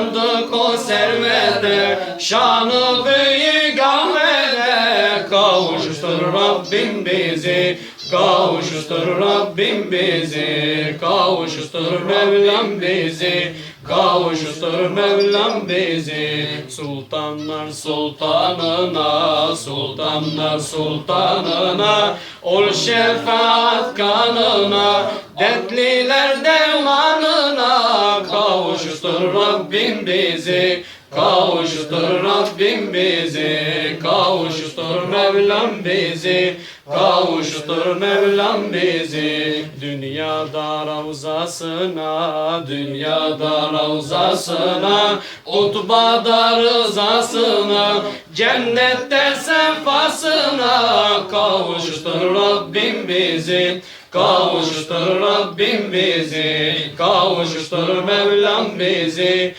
Uyandık o servede Şanı büyük Ahmet'e Kavuştur Rabbim bizi Kavuştur Rabbim bizi. Kavuştur Mevlam bizi Kavuştur Mevlam bizi. Sultanlar sultanına Sultanlar sultanına Ol şefaat kanına. Dertliler Kavuştur Rabbim bizi Kavuştur Rabbim bizi Kavuştur Mevlam bizi Kavuştur Mevlam bizi. Dünyada ravzasına Dünyada ravzasına Utbada rızasına Cennette sefasına Kavuştur Rabbim bizi Kavuştur Rabbim bizi Kavuştur Mevlam bizi